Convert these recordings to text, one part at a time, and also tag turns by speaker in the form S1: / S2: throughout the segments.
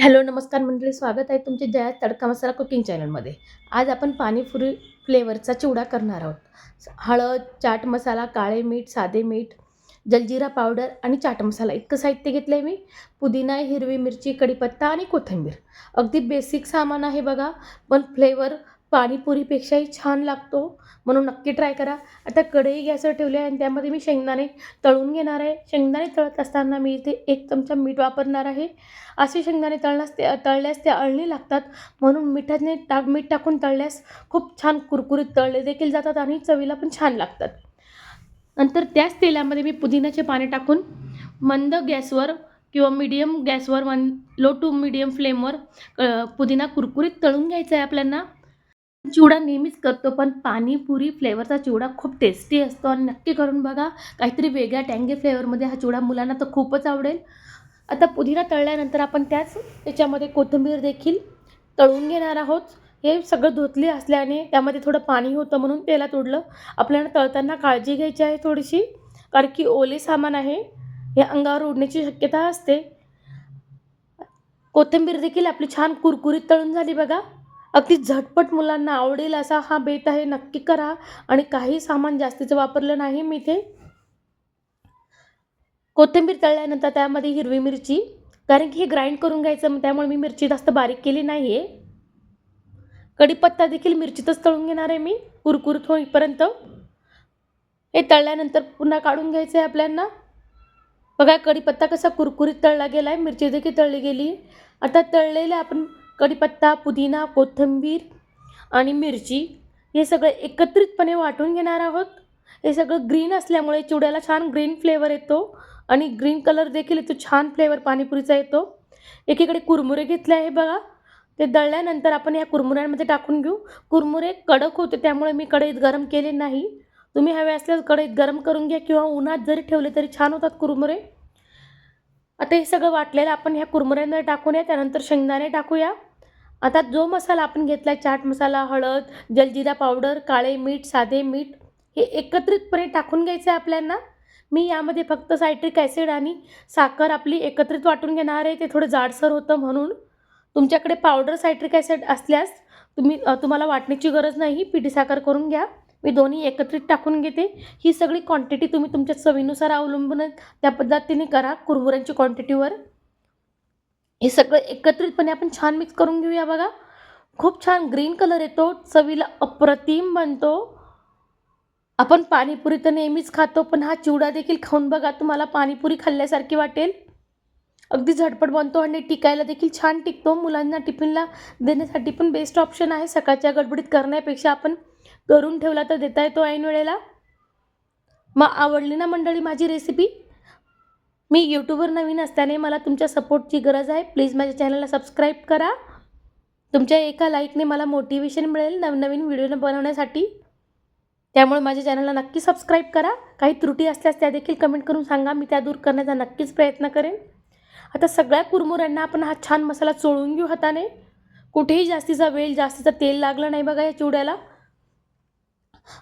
S1: Hello नमस्कार मंडळी स्वागत आहे तुमचे जया तडका मसाला कुकिंग चॅनलमध्ये. आज आपण पाणीपुरी फ्लेवरचा चिवडा करणार आहोत. हळद चाट मसाला काळे मीठ साधे मीठ जलजिरा पावडर आणि चाट मसाला. इतकं साहित्य घेतलं आहे मी. पुदिना हिरवी मिरची कढीपत्ता आणि कोथिंबीर. अगदी बेसिक सामान आहे बघा पण फ्लेवर पाणीपुरीपेक्षाही छान लागतो. म्हणून नक्की ट्राय करा. आता कढई गॅसवर ठेवली आहे आणि त्यामध्ये मी शेंगदाणे तळून घेणार आहे. शेंगदाणे तळत असताना मी इथे एक चमचा मीठ वापरणार आहे. असे शेंगदाणे तळण्यास ते तळल्यास ते अळणी लागतात. म्हणून मिठाने टाक मीठ टाकून तळल्यास खूप छान कुरकुरीत तळले देखील जातात आणि चवीला पण छान लागतात. नंतर त्याच तेलामध्ये मी पुदिन्याचे पाने टाकून मंद गॅसवर किंवा मीडियम गॅसवर वन लो टू मीडियम फ्लेमवर पुदिना कुरकुरीत तळून घ्यायचा आहे आपल्याला. चिवडा नेहमीच करतो पण पाणीपुरी फ्लेवरचा चिवडा खूप टेस्टी असतो. आणि नक्की करून बघा काहीतरी वेगळ्या टँगे फ्लेवरमध्ये हा चिवडा मुलांना तर खूपच आवडेल. आता पुदिना तळल्यानंतर आपण त्याच त्याच्यामध्ये कोथिंबीर देखील तळून घेणार आहोत. हे सगळं धुतले असल्याने त्यामध्ये थोडं पाणी होतं म्हणून तेलात उडलं. आपल्याला तळताना काळजी घ्यायची आहे थोडीशी कारण की ओले सामान आहे. हे अंगावर उडण्याची शक्यता असते. कोथिंबीर देखील आपली छान कुरकुरीत तळून झाली बघा. अगदी झटपट मुलांना आवडेल असा हा बेत आहे नक्की करा. आणि काही सामान जास्तीचं वापरलं नाही मी ते कोथिंबीर तळल्यानंतर त्यामध्ये हिरवी मिरची कारण की हे ग्राइंड करून घ्यायचं त्यामुळे मी मिरची जास्त बारीक केली नाही आहे कढीपत्ता देखील मिरचीतच तळून घेणार आहे मी कुरकुरीत होईपर्यंत. हे तळल्यानंतर पुन्हा काढून घ्यायचं आहे आपल्यांना. बघा कढीपत्ता कसा कुरकुरीत तळला गेला आहे मिरची देखील तळली गेली. आता तळलेले आपण कढीपत्ता पुदिना कोथिंबीर आणि मिरची हे सगळं एकत्रितपणे वाटून घेणार आहोत. हे सगळं ग्रीन असल्यामुळे चिवड्याला छान ग्रीन फ्लेवर येतो आणि ग्रीन कलर देखील येतो छान फ्लेवर पाणीपुरीचा येतो. एकीकडे कुरमुरे घेतले आहे बघा. ते दळल्यानंतर आपण या कुरमुऱ्यांमध्ये टाकून घेऊ. कुरमुरे कडक होते त्यामुळे मी कढईत गरम केले नाही. तुम्ही हवे असल्यास कढईत गरम करून घ्या किंवा उन्हात जरी ठेवले तरी छान होतात कुरमुरे. आता हे सगळं वाटलेलं आपण ह्या कुरमुऱ्यांमध्ये टाकूया त्यानंतर शेंगदाणे टाकूया. आता जो मसाला आपण घेतला आहे चाट मसाला हळद जलजिरा पावडर काळे मीठ साधे मीठ हे एकत्रितपणे टाकून घ्यायचं आहे आपल्याला मी यामध्ये फक्त सायट्रिक ॲसिड आणि साखर आपली एकत्रित वाटून घेणार आहे. ते थोडं जाडसर होतं म्हणून. तुमच्याकडे पावडर सायट्रिक ॲसिड असल्यास तुम्ही तुम्हाला वाटण्याची गरज नाही. पिठी साखर करून घ्या. मी दोन्ही एकत्रित टाकून घेते. ही सगळी क्वांटिटी तुम्ही तुमच्या चवीनुसार अवलंबून त्या पद्धतीने करा. कुरमुऱ्यांची क्वांटिटीवर. हे सगळं एकत्रितपणे आपण छान मिक्स करून घेऊया बघा. खूप छान ग्रीन कलर येतो चवीला अप्रतिम बनतो. आपण पाणीपुरी तर नेहमीच खातो पण हा चिवडा देखील खाऊन बघा तुम्हाला पाणीपुरी खाल्ल्यासारखी वाटेल. अगदी झटपट बनतो आणि टिकायला देखील छान टिकतो. मुलांना टिफिनला देण्यासाठी पण बेस्ट ऑप्शन आहे. सकाळच्या गडबडीत करण्यापेक्षा आपण करून ठेवला तर देता येतो ऐन वेळेला. मग आवडली ना मंडळी माझी रेसिपी मी यूट्यूबवर नवीन असल्याने मला तुमच्या सपोर्टची गरज आहे. प्लीज माझ्या चॅनलला सबस्क्राईब करा. तुमच्या एका लाईकने मला मोटिवेशन मिळेल नवनवीन व्हिडिओ बनवण्यासाठी. त्यामुळे माझ्या चॅनलला नक्की सबस्क्राईब करा. काही त्रुटी असल्यास त्या देखील कमेंट करून सांगा. मी त्या दूर करण्याचा नक्कीच प्रयत्न करेन. आता सगळ्या कुरमुऱ्यांना आपण हा छान मसाला चोळून घेऊ हाताने. कुठेही जास्तीचा वेळ जास्तीचं तेल लागलं नाही बघा या चिवड्याला.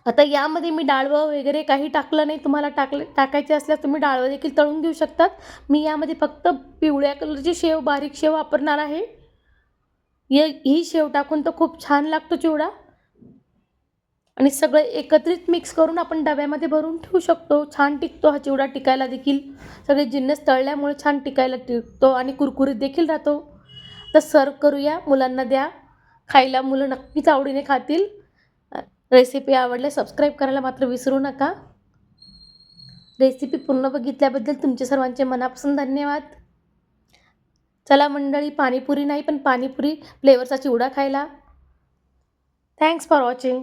S1: आता यामध्ये मी डाळवं वगैरे काही टाकलं नाही तुम्हाला टाकले टाकायचे असल्यास तुम्ही डाळवं देखील तळून घेऊ शकतात. मी यामध्ये फक्त पिवळ्या कलरची शेव बारीक शेव वापरणार आहे. ये ही शेव टाकून तर खूप छान लागतो चिवडा. आणि सगळं एकत्रित मिक्स करून आपण डब्यामध्ये भरून ठेवू शकतो. छान टिकतो हा चिवडा टिकायला देखील. सगळे जिन्नस तळल्यामुळे छान टिकायला टिकतो आणि कुरकुरीत देखील राहतो. तर सर्व करूया मुलांना द्या. खायला मुलं नक्कीच आवडीने खातील. रेसिपी आवडल्या सबस्क्राईब करायला मात्र विसरू नका. रेसिपी पूर्ण बघितल्याबद्दल तुमचे सर्वांचे मनापासून धन्यवाद. चला मंडळी पाणीपुरी नाही पण पाणीपुरी फ्लेवरचा चिवडा खायला. Thanks for watching